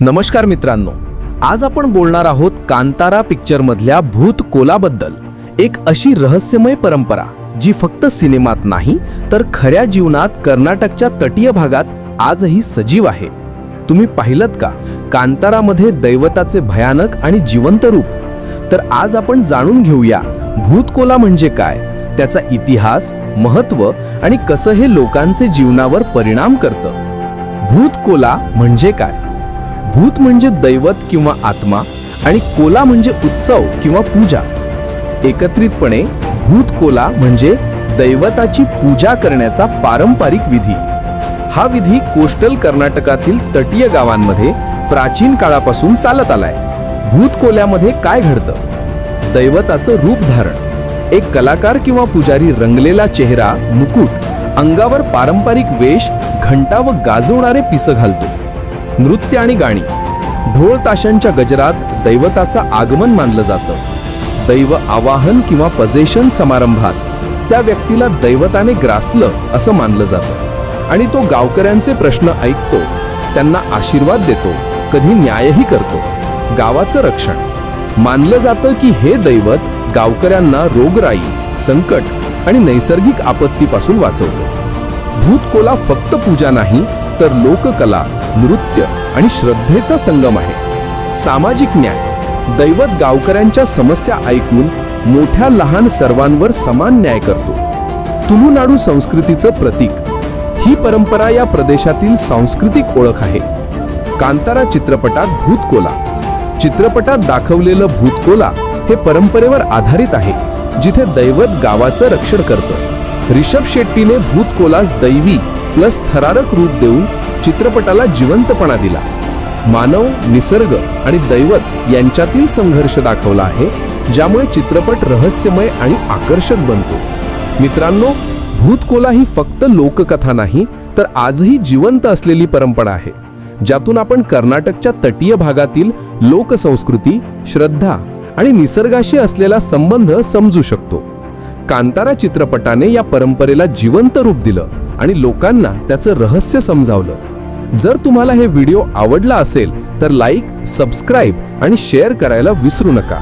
नमस्कार मित्रांनो आज आपण बोलणार आहोत कांतारा पिक्चरमधल्या भूत कोलाबद्दल एक अशी रहस्यमय परंपरा जी फक्त सिनेमात नाही तर खऱ्या जीवनात कर्नाटकच्या तटीय भागात आजही सजीव आहे. तुम्ही पाहिलत का? कांतारामध्ये दैवताचे भयानक आणि जिवंत रूप. तर आज आपण जाणून घेऊया भूतकोला म्हणजे काय? त्याचा इतिहास महत्त्व आणि कसं हे लोकांचे जीवनावर परिणाम करतं? भूतकोला म्हणजे काय? भूत म्हणजे दैवत किंवा आत्मा आणि कोला म्हणजे उत्सव किंवा पूजा. एकत्रितपणे भूतकोला म्हणजे दैवताची पूजा करण्याचा पारंपरिक विधी. हा विधी कोस्टल कर्नाटकातील तटीय गावांमध्ये प्राचीन काळापासून चालत आलाय. भूतकोल्यामध्ये काय घडतं? दैवताचं रूप धारण. एक कलाकार किंवा पुजारी रंगलेला चेहरा मुकुट अंगावर पारंपरिक वेश घंटा व गाजवणारे पिसं घालतो. नृत्य आणि गाणी. ढोल ताशांच्या गजरात दैवताचं आगमन मानलं जातं. दैव आवाहन किंवा पजेशन समारंभात त्या व्यक्तीला दैवताने ग्रासलं असं मानलं जातं. आणि तो गावकऱ्यांचे प्रश्न ऐकतो त्यांना आशीर्वाद देतो कधी न्यायही करतो. गावाचं रक्षण. मानलं जातं की हे दैवत गावकऱ्यांना रोगराई संकट आणि नैसर्गिक आपत्तीपासून वाचवतो. भूतकोला फक्त पूजा नाही तर लोककला नृत्य आणि श्रद्धेचा संगम आहे. सामाजिक न्याय. दैवत गावकऱ्यांच्या समस्या ऐकून मोठ्या लहान सर्वांवर समान न्याय करतो. तुलुनाडू संस्कृतीचं प्रतीक. ही परंपरा या प्रदेशातील सांस्कृतिक ओळख आहे. कांतारा चित्रपटात भूतकोला. चित्रपटात दाखवलेलं भूतकोला हे परंपरेवर आधारित आहे जिथे दैवत गावाचं रक्षण करतं. रिषभ शेट्टीने भूतकोलास दैवी प्लस थरारक रूप देऊन चित्रपटाला जिवंतपणा दिला. मानव निसर्ग आणि दैवत यांच्यातील संघर्ष दाखवला आहे ज्यामुळे चित्रपट रहस्यमय आणि आकर्षक बनतो. मित्रांनो भूतकोला ही फक्त लोककथा नाही तर आजही जिवंत असलेली परंपरा आहे ज्यातून आपण कर्नाटकच्या तटीय भागातील लोकसंस्कृती श्रद्धा आणि निसर्गाशी असलेला संबंध समजू शकतो. कांतारा चित्रपटाने या परंपरेला जिवंत रूप दिलं आणि लोकांना त्याचं रहस्य समजावलं. जर तुम्हाला हे व्हिडिओ आवडला असेल तर लाईक सबस्क्राईब आणि शेअर करायला विसरू नका.